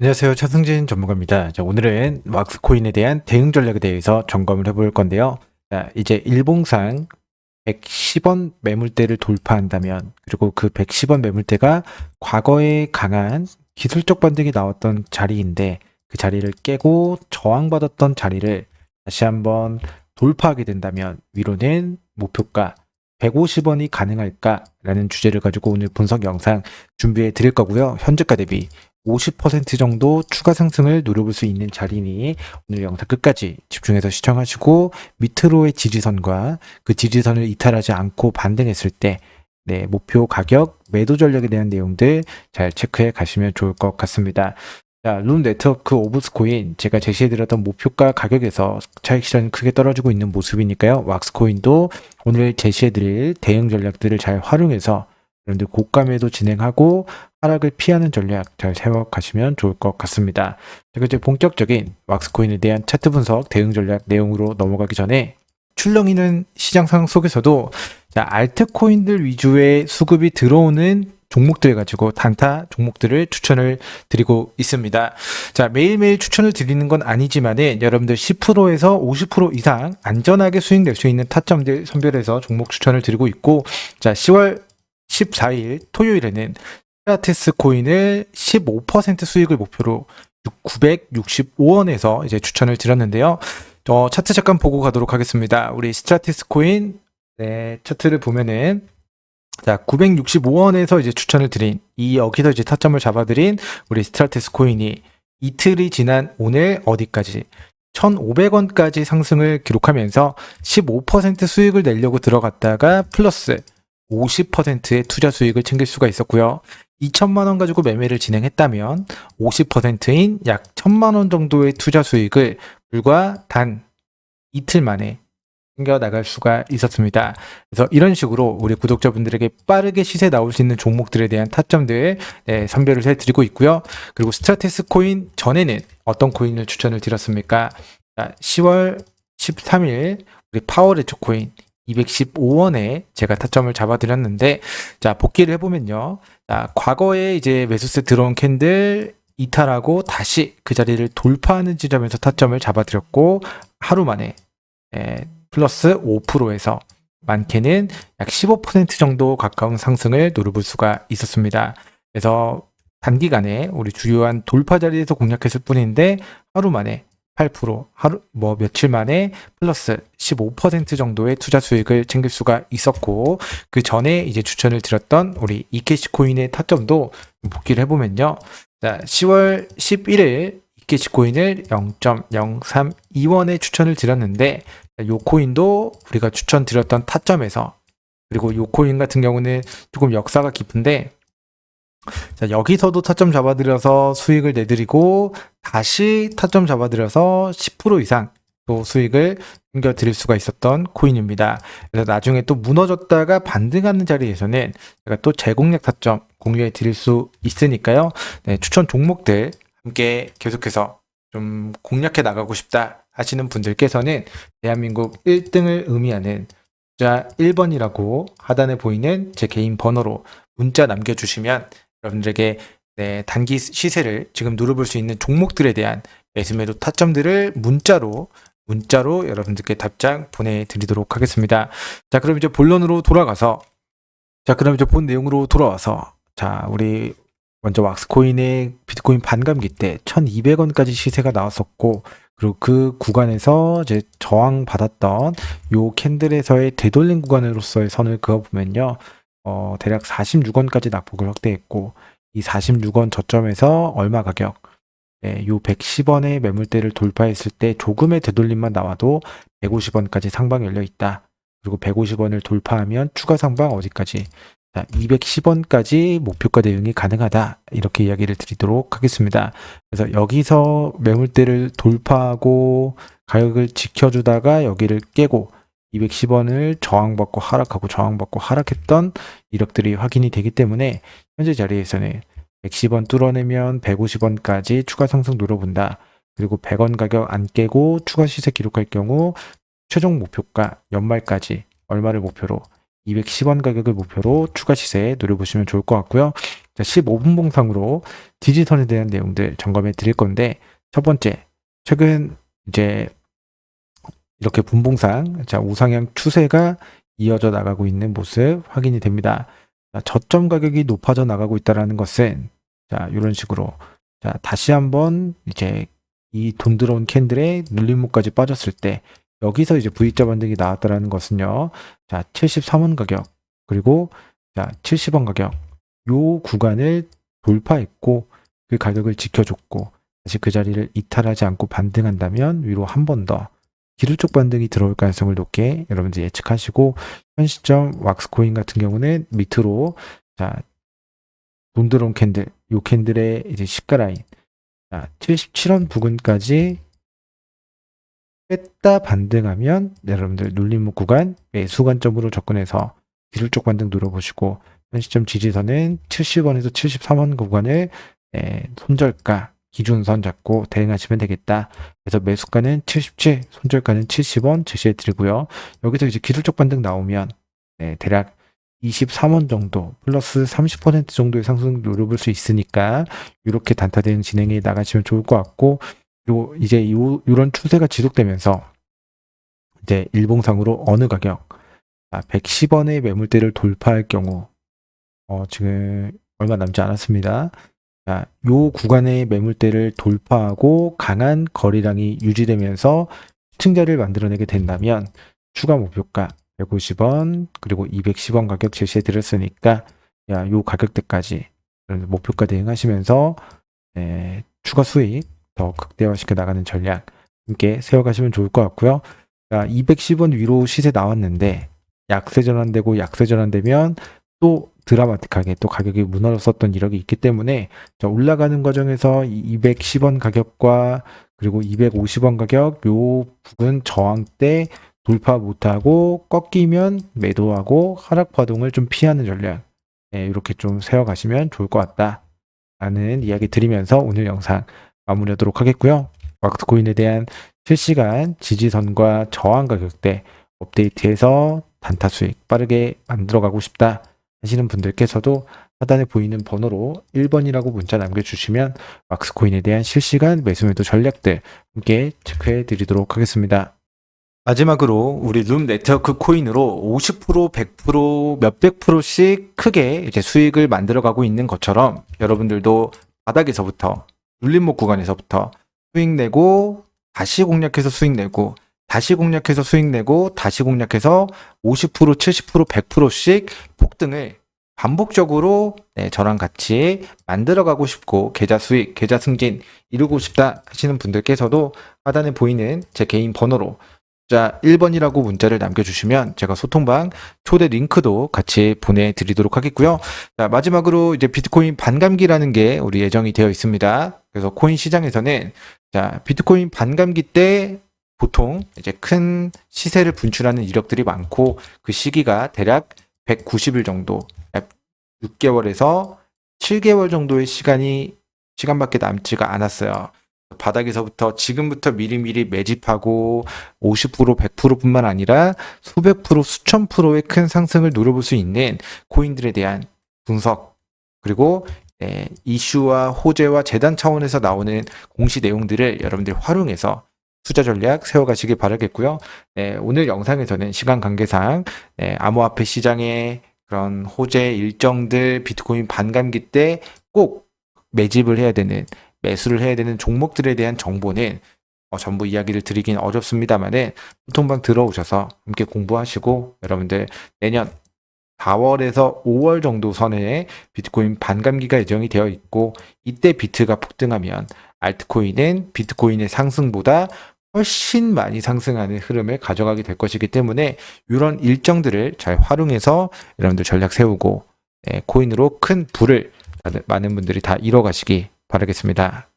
안녕하세요. 차승진 전문가입니다. 자, 오늘은 왁스코인에 대한 대응 전략에 대해서 점검을 해볼 건데요. 자, 이제 일봉상 110원 매물대를 돌파한다면, 그리고 그 110원 매물대가 과거에 강한 기술적 반등이 나왔던 자리인데, 그 자리를 깨고 저항받았던 자리를 다시 한번 돌파하게 된다면, 위로는 목표가 150원이 가능할까라는 주제를 가지고 오늘 분석 영상 준비해 드릴 거고요. 현재가 대비 50% 정도 추가 상승을 노려볼 수 있는 자리니 오늘 영상 끝까지 집중해서 시청하시고 밑으로의 지지선과 그 지지선을 이탈하지 않고 반등했을 때 네, 목표 가격, 매도 전략에 대한 내용들 잘 체크해 가시면 좋을 것 같습니다. 자, 룸 네트워크 오브 스코인 제가 제시해드렸던 목표가 가격에서 차익 실현이 크게 떨어지고 있는 모습이니까요. 왁스코인도 오늘 제시해드릴 대응 전략들을 잘 활용해서 여러분들 고가매도 진행하고 하락을 피하는 전략 잘 세워가시면 좋을 것 같습니다. 자, 이제 본격적인 왁스코인에 대한 차트 분석 대응 전략 내용으로 넘어가기 전에 출렁이는 시장 상황 속에서도 자, 알트코인들 위주의 수급이 들어오는 종목들 가지고 단타 종목들을 추천을 드리고 있습니다. 자, 매일매일 추천을 드리는 건 아니지만은 여러분들 10%에서 50% 이상 안전하게 수익 낼 수 있는 타점들 선별해서 종목 추천을 드리고 있고 자, 10월 14일 토요일에는 스라테스 코인을 15% 수익을 목표로 965원에서 이제 추천을 드렸는데요. 어, 차트 잠깐 보고 가도록 하겠습니다. 우리 스트라티스 코인 네, 차트를 보면은 자, 965원에서 이제 추천을 드린 이 여기서 이제 타점을 잡아드린 우리 스트라테스 코인이 이틀이 지난 오늘 어디까지 1,500원까지 상승을 기록하면서 15% 수익을 내려고 들어갔다가 플러스 50%의 투자 수익을 챙길 수가 있었고요. 2천만 원 가지고 매매를 진행했다면 50%인 약 1천만 원 정도의 투자 수익을 불과 단 이틀 만에 챙겨 나갈 수가 있었습니다. 그래서 이런 식으로 우리 구독자분들에게 빠르게 시세 나올 수 있는 종목들에 대한 타점들 네, 선별을 해드리고 있고요. 그리고 스트라테스 코인 전에는 어떤 코인을 추천을 드렸습니까? 자, 10월 13일 우리 파워레츠 코인 215원에 제가 타점을 잡아드렸는데 자 복귀를 해보면요. 자 과거에 이제 매수세 들어온 캔들 이탈하고 다시 그 자리를 돌파하는 지점에서 타점을 잡아드렸고 하루 만에 예, 플러스 5%에서 많게는 약 15% 정도 가까운 상승을 노려볼 수가 있었습니다. 그래서 단기간에 우리 주요한 돌파 자리에서 공략했을 뿐인데 하루 만에 8% 하루 뭐 며칠 만에 플러스 15% 정도의 투자 수익을 챙길 수가 있었고 그 전에 이제 추천을 드렸던 우리 이케시 코인의 타점도 복귀를 해보면요. 자 10월 11일 이케시 코인을 0.032원에 추천을 드렸는데 요 코인도 우리가 추천 드렸던 타점에서 그리고 요 코인 같은 경우는 조금 역사가 깊은데 자, 여기서도 타점 잡아드려서 수익을 내드리고 다시 타점 잡아드려서 10% 이상 또 수익을 챙겨드릴 수가 있었던 코인입니다. 그래서 나중에 또 무너졌다가 반등하는 자리에서는 제가 또 재공략 타점 공유해 드릴 수 있으니까요. 네, 추천 종목들 함께 계속해서 좀 공략해 나가고 싶다 하시는 분들께서는 대한민국 1등을 의미하는 자 1번이라고 하단에 보이는 제 개인 번호로 문자 남겨주시면 여러분들에게 네, 단기 시세를 지금 누려볼 수 있는 종목들에 대한 매수 매도 타점들을 문자로 문자로 여러분들께 답장 보내드리도록 하겠습니다. 자, 그럼 이제 본론으로 돌아가서 자, 그럼 이제 본 내용으로 돌아와서 자, 우리 먼저 왁스코인의 비트코인 반감기 때 1,200원까지 시세가 나왔었고 그리고 그 구간에서 이제 저항 받았던 요 캔들에서의 되돌림 구간으로서의 선을 그어 보면요. 어, 대략 46원까지 낙폭을 확대했고 이 46원 저점에서 얼마 가격 네, 요 110원의 매물대를 돌파했을 때 조금의 되돌림만 나와도 150원까지 상방 열려 있다. 그리고 150원을 돌파하면 추가 상방 어디까지? 자, 210원까지 목표가 대응이 가능하다. 이렇게 이야기를 드리도록 하겠습니다. 그래서 여기서 매물대를 돌파하고 가격을 지켜주다가 여기를 깨고 210원을 저항받고 하락하고 저항받고 하락했던 이력들이 확인이 되기 때문에 현재 자리에서는 110원 뚫어내면 150원까지 추가 상승 노려본다. 그리고 100원 가격 안 깨고 추가 시세 기록할 경우 최종 목표가 연말까지 얼마를 목표로 210원 가격을 목표로 추가 시세 노려보시면 좋을 것 같고요. 자, 15분 봉상으로 디지털에 대한 내용들 점검해 드릴 건데 첫 번째 최근 이제 이렇게 분봉상 자 우상향 추세가 이어져 나가고 있는 모습 확인이 됩니다. 자, 저점 가격이 높아져 나가고 있다라는 것은 자 이런 식으로 자 다시 한번 이제 이 돈 들어온 캔들의 눌림목까지 빠졌을 때 여기서 이제 V자 반등이 나왔다라는 것은요. 자 73원 가격. 그리고 자 70원 가격. 요 구간을 돌파했고 그 가격을 지켜줬고 다시 그 자리를 이탈하지 않고 반등한다면 위로 한 번 더 기술적 반등이 들어올 가능성을 높게 여러분들 예측하시고 현 시점 왁스코인 같은 경우는 밑으로 자 돈 들어온 캔들 요 캔들의 이제 시가 라인. 자 77원 부근까지 뺐다 반등하면 여러분들 눌림목 구간 매수 관점으로 접근해서 기술적 반등 노려보시고 현 시점 지지선은 70원에서 73원 구간을 에, 손절가 기준선 잡고 대응하시면 되겠다. 그래서 매수가는 77, 손절가는 70원 제시해 드리고요. 여기서 이제 기술적 반등 나오면 네, 대략 23원 정도 플러스 30% 정도의 상승 노려볼 수 있으니까 이렇게 단타 대응 진행해 나가시면 좋을 것 같고 그리고 이제 요, 이런 추세가 지속되면서 이제 일봉상으로 어느 가격 아, 110원의 매물대를 돌파할 경우 어, 지금 얼마 남지 않았습니다. 자, 요 구간의 매물대를 돌파하고 강한 거래량이 유지되면서 층자를 만들어내게 된다면 추가 목표가 150원 그리고 210원 가격 제시해 드렸으니까 야, 요 가격대까지 목표가 대응하시면서 네, 추가 수익 더 극대화시켜 나가는 전략 함께 세워가시면 좋을 것 같고요. 자, 210원 위로 시세 나왔는데 약세 전환되고 약세 전환되면 또 드라마틱하게 또 가격이 무너졌었던 이력이 있기 때문에 자, 올라가는 과정에서 210원 가격과 그리고 250원 가격 요 부근 저항 때 돌파 못하고 꺾이면 매도하고 하락 파동을 좀 피하는 전략 네, 이렇게 좀 세워가시면 좋을 것 같다 라는 이야기 드리면서 오늘 영상 마무리하도록 하겠고요 왁스코인에 대한 실시간 지지선과 저항 가격대 업데이트해서 단타 수익 빠르게 만들어가고 싶다 하시는 분들께서도 하단에 보이는 번호로 1번이라고 문자 남겨주시면 왁스코인에 대한 실시간 매수매도 전략들 함께 체크해 드리도록 하겠습니다. 마지막으로 우리 룸 네트워크 코인으로 50% 100% 몇백 프로씩 크게 이제 수익을 만들어 가고 있는 것처럼 여러분들도 바닥에서부터 눌림목 구간에서부터 수익 내고 다시 공략해서 수익 내고 다시 공략해서 수익 내고 다시 공략해서 50% 70% 100%씩 폭등을 반복적으로 네, 저랑 같이 만들어가고 싶고 계좌 수익, 계좌 승진 이루고 싶다 하시는 분들께서도 하단에 보이는 제 개인 번호로 자 1번이라고 문자를 남겨주시면 제가 소통방 초대 링크도 같이 보내드리도록 하겠고요. 자 마지막으로 이제 비트코인 반감기라는 게 우리 예정이 되어 있습니다. 그래서 코인 시장에서는 자 비트코인 반감기 때 보통 이제 큰 시세를 분출하는 이력들이 많고 그 시기가 대략 190일 정도, 6개월에서 7개월 정도의 시간이 시간밖에 남지가 않았어요. 바닥에서부터 지금부터 미리미리 매집하고 50% 100%뿐만 아니라 수백 프로 수천 프로의 큰 상승을 노려볼 수 있는 코인들에 대한 분석 그리고 네, 이슈와 호재와 재단 차원에서 나오는 공시 내용들을 여러분들 활용해서 투자 전략 세워가시길 바라겠고요. 네, 오늘 영상에서는 시간 관계상 네, 암호화폐 시장의 그런 호재 일정들 비트코인 반감기 때 꼭 매집을 해야 되는 매수를 해야 되는 종목들에 대한 정보는 어, 전부 이야기를 드리긴 어렵습니다만은 소통방 들어오셔서 함께 공부하시고 여러분들 내년 4월에서 5월 정도 선에 비트코인 반감기가 예정이 되어 있고 이때 비트가 폭등하면 알트코인은 비트코인의 상승보다 훨씬 많이 상승하는 흐름을 가져가게 될 것이기 때문에 이런 일정들을 잘 활용해서 여러분들 전략 세우고 네, 코인으로 큰 부를 많은 분들이 다 이뤄가시기 바라겠습니다.